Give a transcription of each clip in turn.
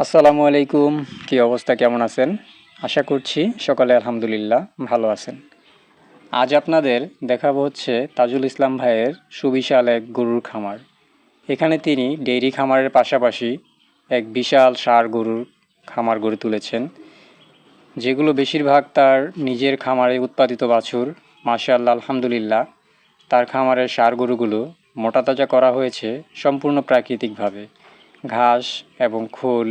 আসসালামু আলাইকুম। কী অবস্থা, কেমন আছেন? আশা করছি সকালে আলহামদুলিল্লাহ ভালো আছেন। আজ আপনাদের দেখাবো হচ্ছে তাজুল ইসলাম ভাইয়ের সুবিশাল এক গরুর খামার। এখানে তিনি ডেইরি খামারের পাশাপাশি এক বিশাল সার গরুর খামার গড়ে তুলেছেন, যেগুলো বেশিরভাগ তার নিজের খামারে উৎপাদিত বাছুর। মাশাআল্লাহ, আলহামদুলিল্লাহ, তার খামারের সার গরুগুলো মোটাতাজা করা হয়েছে সম্পূর্ণ প্রাকৃতিকভাবে। ঘাস এবং খোল,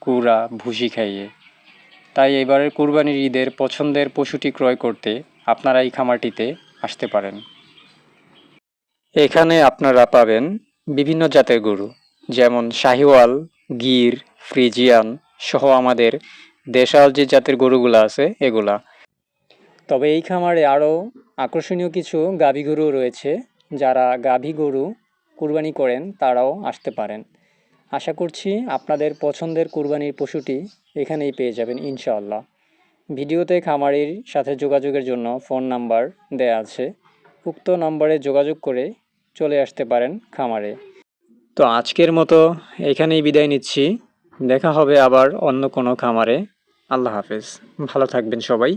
কুড়া, ভুসি খাইয়ে। তাই এবারের কুরবানির ঈদের পছন্দের পশুটি ক্রয় করতে আপনারা এই খামারটিতে আসতে পারেন। এখানে আপনারা পাবেন বিভিন্ন জাতের গরু, যেমন শাহিওয়াল, গির, ফ্রিজিয়ান সহ আমাদের দেশাল যে জাতের গরুগুলো আছে এগুলা। তবে এই খামারে আরও আকর্ষণীয় কিছু গাভী গরু রয়েছে, যারা গাভী গরু কুরবানি করেন তারাও আসতে পারেন। আশা করছি আপনাদের পছন্দের কুরবানির পশুটি এখানেই পেয়ে যাবেন, ইনশাআল্লাহ। ভিডিওতে খামারির সাথে যোগাযোগের জন্য ফোন নাম্বার দেয়া আছে। উক্ত নম্বরে যোগাযোগ করে চলে আসতে পারেন খামারে। তো আজকের মতো এখানেই বিদায় নিচ্ছি। দেখা হবে আবার অন্য কোনো খামারে। আল্লাহ হাফেজ। ভালো থাকবেন সবাই।